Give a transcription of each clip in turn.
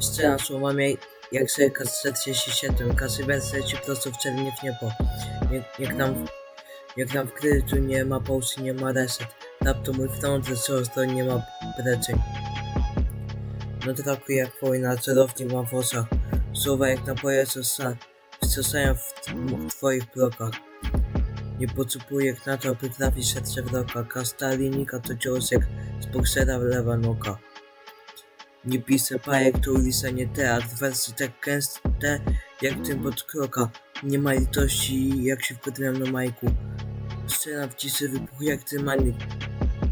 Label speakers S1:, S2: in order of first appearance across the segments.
S1: Strzelam słowami jak szelka z 37 Kasyber leci prosto w czernie w niebo. Jak, jak nam jak nam w krytu nie ma pauzy, nie ma reset. Lapto mój front, to nie ma preczeń No traku jak wojna, celownik mam w oczach Słowa jak napoje co stan wstrzasają w, w twoich blokach. Nie potrzebuję jak na to, aby trafić serce w roka. Kasta linika to cios jak z boksera lewa noga. Nie piszę bajek, to lisa nie teatr, wersy tak gęste jak tym pod kroka. Nie ma litości jak się wkładałem na majku. Scena w ciszy wybuch jak dynamit,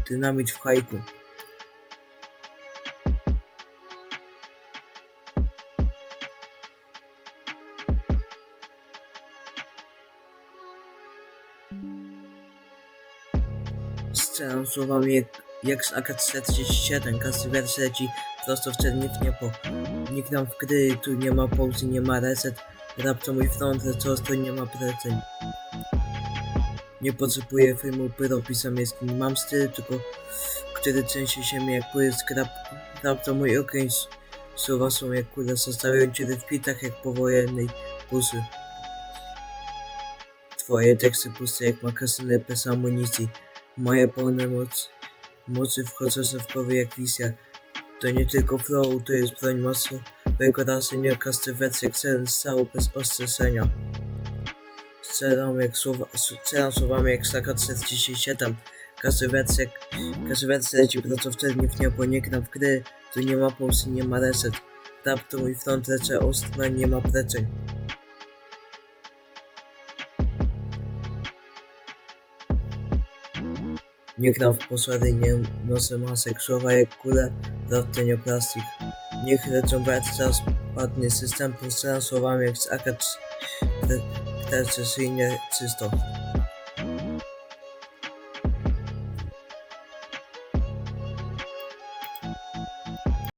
S1: dynamit w hajku. Scena słowami jak, jak z AK-47, kasy wers leci prosto w czernie w niebo. Nikt nam w gry, tu nie ma pauzy, nie ma reset. To mój front, lecz ostro nie ma preceń. Nie potrzebuję filmu pyropisem jest mam styl, tylko który trzęsie się mi jak płysk. Rap, rap to mój ogień, słowa są jak kule, zostawiają cię w pitach jak powojennej pusy. Twoje teksty puste jak makasyny bez amunicji. Moje pełne moc, mocy wchodzące w głowy jak wizja. To nie tylko flow, to jest broń masowego rasy, nie kasty wersji, jak cel stał bez ostrzeżenia. Strzelam jak słowa, strzelam słowami jak Saka 47. Każdy wersja, każdy wersja leci prosto wtedy w niebo, nie gram w gry, tu nie ma pausy, nie ma reset. Rap to mój front, leczę ostra, nie ma pleczeń. Nie gram w posłady, nie noszę masek, słowa jak kule, plastik. Niech lecą brat, czas padnie system, postaram słowami jak z AK precesyjnie czysto.